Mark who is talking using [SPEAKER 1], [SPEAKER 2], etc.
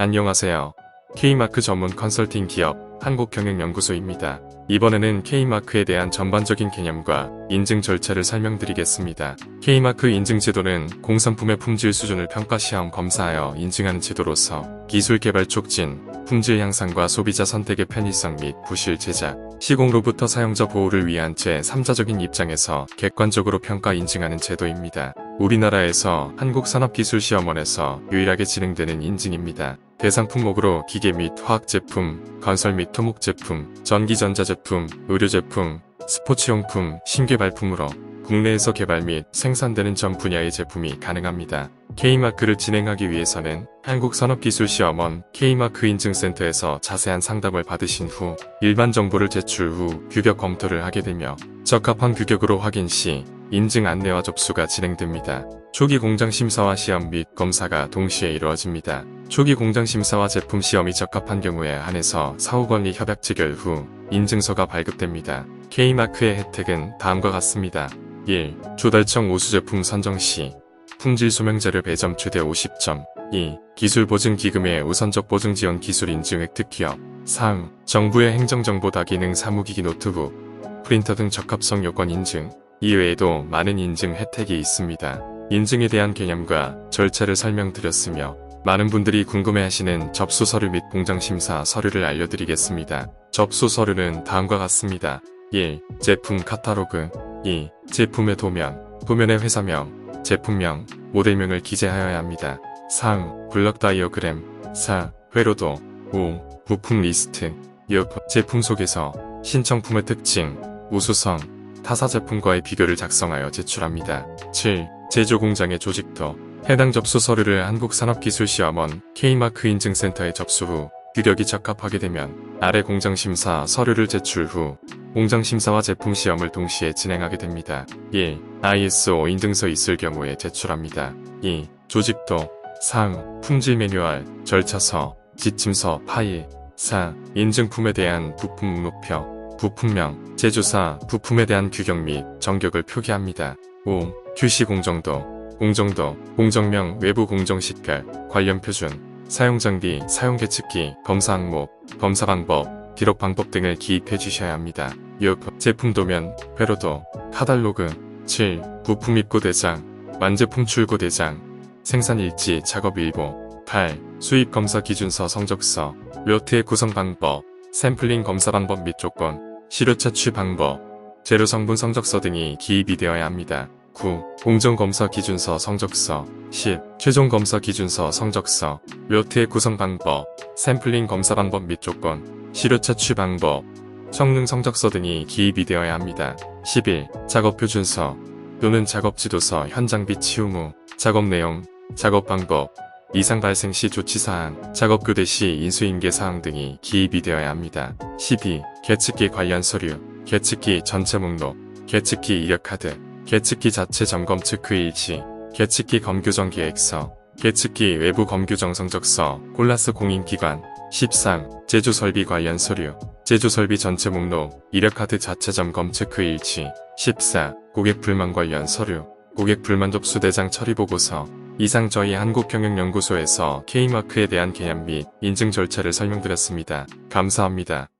[SPEAKER 1] 안녕하세요. K마크 전문 컨설팅 기업 한국경영연구소입니다. 이번에는 K마크에 대한 전반적인 개념과 인증 절차를 설명드리겠습니다. K마크 인증 제도는 공산품의 품질 수준을 평가 시험 검사하여 인증하는 제도로서 기술 개발 촉진, 품질 향상과 소비자 선택의 편의성 및 부실 제작, 시공로부터 사용자 보호를 위한 제3자적인 입장에서 객관적으로 평가 인증하는 제도입니다. 우리나라에서 한국산업기술시험원에서 유일하게 진행되는 인증입니다. 대상 품목으로 기계 및 화학 제품, 건설 및 토목 제품, 전기전자 제품, 의료 제품, 스포츠용품, 신개발품으로 국내에서 개발 및 생산되는 전 분야의 제품이 가능합니다. K마크를 진행하기 위해서는 한국산업기술시험원 K마크 인증센터에서 자세한 상담을 받으신 후 일반 정보를 제출 후 규격 검토를 하게 되며 적합한 규격으로 확인 시 인증 안내와 접수가 진행됩니다. 초기 공장 심사와 시험 및 검사가 동시에 이루어집니다. 초기 공장 심사와 제품 시험이 적합한 경우에 한해서 사후관리 협약 체결 후 인증서가 발급됩니다. K마크의 혜택은 다음과 같습니다. 1. 조달청 우수 제품 선정 시 품질 소명자료 배점 최대 50점 2. 기술 보증 기금의 우선적 보증 지원 기술 인증 획득 기업 3. 정부의 행정정보 다 기능 사무기기 노트북 프린터 등 적합성 요건 인증 이외에도 많은 인증 혜택이 있습니다. 인증에 대한 개념과 절차를 설명드렸으며 많은 분들이 궁금해하시는 접수 서류 및 공장 심사 서류를 알려드리겠습니다. 접수 서류는 다음과 같습니다. 1. 제품 카탈로그 2. 제품의 도면, 도면의 회사명, 제품명, 모델명을 기재하여야 합니다. 3. 블럭 다이어그램 4. 회로도 5. 부품 리스트 6. 제품 속에서 신청품의 특징, 우수성, 타사 제품과의 비교를 작성하여 제출합니다. 7. 제조 공장의 조직도 해당 접수 서류를 한국산업기술시험원 K마크 인증센터에 접수 후 규격이 적합하게 되면 아래 공장 심사 서류를 제출 후 공장 심사와 제품 시험을 동시에 진행하게 됩니다. 1. ISO 인증서 있을 경우에 제출합니다. 2. 조직도 3. 품질 매뉴얼, 절차서, 지침서, 파일 4. 인증품에 대한 부품 목록표, 부품명, 제조사, 부품에 대한 규격 및 정격을 표기합니다. 5. QC 공정도, 공정도, 공정명, 외부 공정 식별, 관련 표준, 사용 장비, 사용 계측기, 검사 항목, 검사 방법, 기록 방법 등을 기입해 주셔야 합니다. 6. 제품 도면, 회로도, 카달로그 7. 부품 입고 대장, 완제품 출고 대장, 생산 일지, 작업 일보 8. 수입 검사 기준서 성적서, 료트의 구성 방법, 샘플링 검사 방법 및 조건, 시료 차취 방법, 재료 성분 성적서 등이 기입이 되어야 합니다. 9. 공정검사 기준서 성적서 10. 최종 검사 기준서 성적서 료트의 구성 방법, 샘플링 검사 방법 및 조건, 시료 차취 방법, 성능 성적서 등이 기입이 되어야 합니다. 11. 작업 표준서 또는 작업 지도서 현장비 치움 후 작업 내용, 작업 방법, 이상 발생 시 조치사항, 작업 교대 시 인수인계 사항 등이 기입이 되어야 합니다. 12. 계측기 관련 서류, 계측기 전체 목록, 계측기 이력 카드, 계측기 자체 점검 체크 일 시, 계측기 검교정 계획서, 계측기 외부 검교정 성적서, 콜라스 공인기관, 13. 제조 설비 관련 서류, 제조 설비 전체 목록, 이력 카드 자체 점검 체크 일시, 14. 고객 불만 관련 서류, 고객 불만 접수 대장 처리 보고서, 이상 저희 한국경영연구소에서 K마크에 대한 개념 및 인증 절차를 설명드렸습니다. 감사합니다.